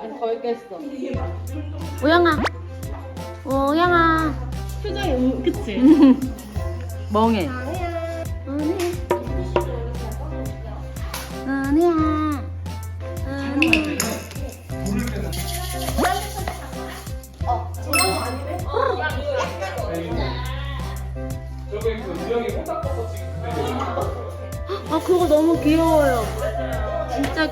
아니 거의 깼어. 우영아. 우영아. 표정이 음, 그치? 멍해. 아 그거 너무 귀여워요. 진짜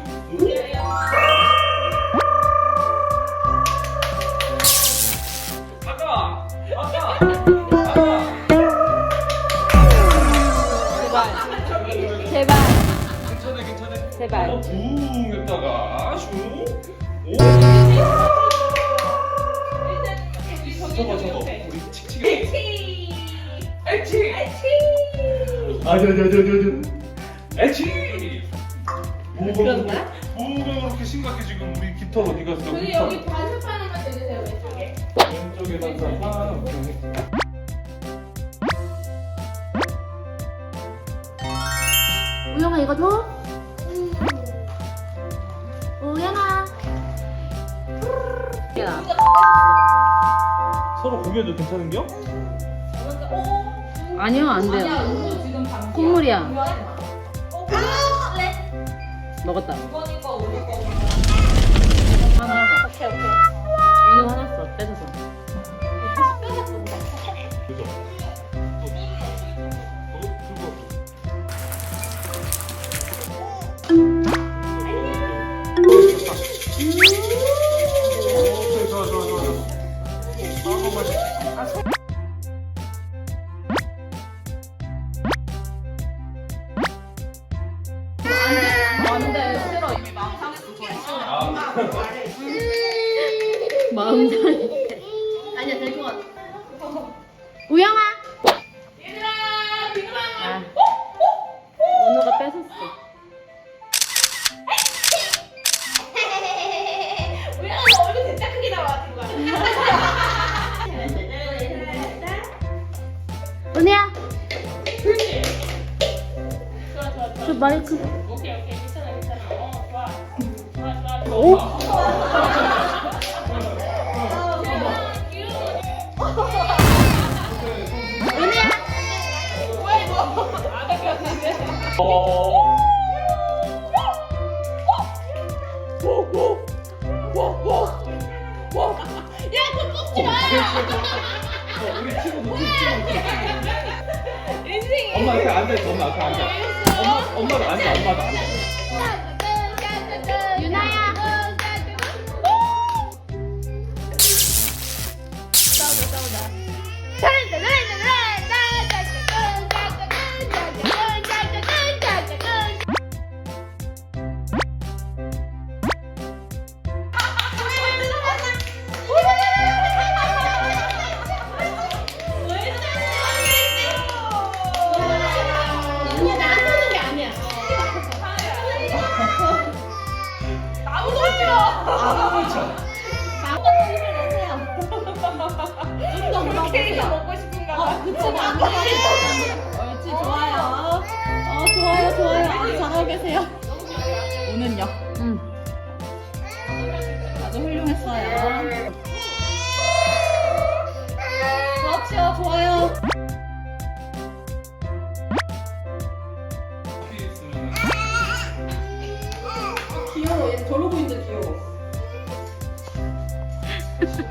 아까 아까 아까 제발. 제발. 괜찮아 괜찮아 제발. 어, 붕 했다가 슈 오. 저거 저거 우리 칙칙이 에치 아저저저저 저 에치 그런 거야? 뭐가 그렇게 심각해 지금 우리 깃털 어디 갔어? 근데 여기 반사판에만 대주세요 왼쪽에. 왼쪽에다가. 우영아 이거 줘. 우영아. 야. 서로 공유해도 괜찮은겨? 아니요 안 돼요. 이거 지금 방. 콧물이야. 어, 그래? 먹었다. 이거니까 우리 마음 상해. 아니야 될 것 같아. 우영아. 얘들아 비그마. 아. 은우가 뺏었어. 우리가 너 얼굴 진짜 크게 나와 지금. 은혜야. 좋아 좋아 좋아. 그 마이크. 오. 엄마 앞에 앉아 있어, 엄마 앞에 앉아. 엄마, 엄마도 앉아, 엄마도 앉아. 돌려 내세요. 좀더 케이크 먹고 싶은가 봐. 그치가 안돼 얘 저러고 있는데 귀여워.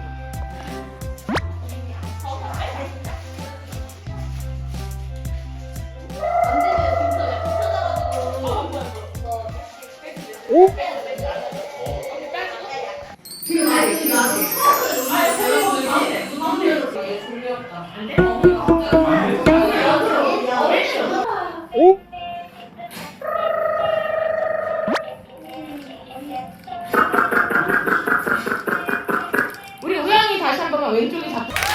이쪽에 잡고.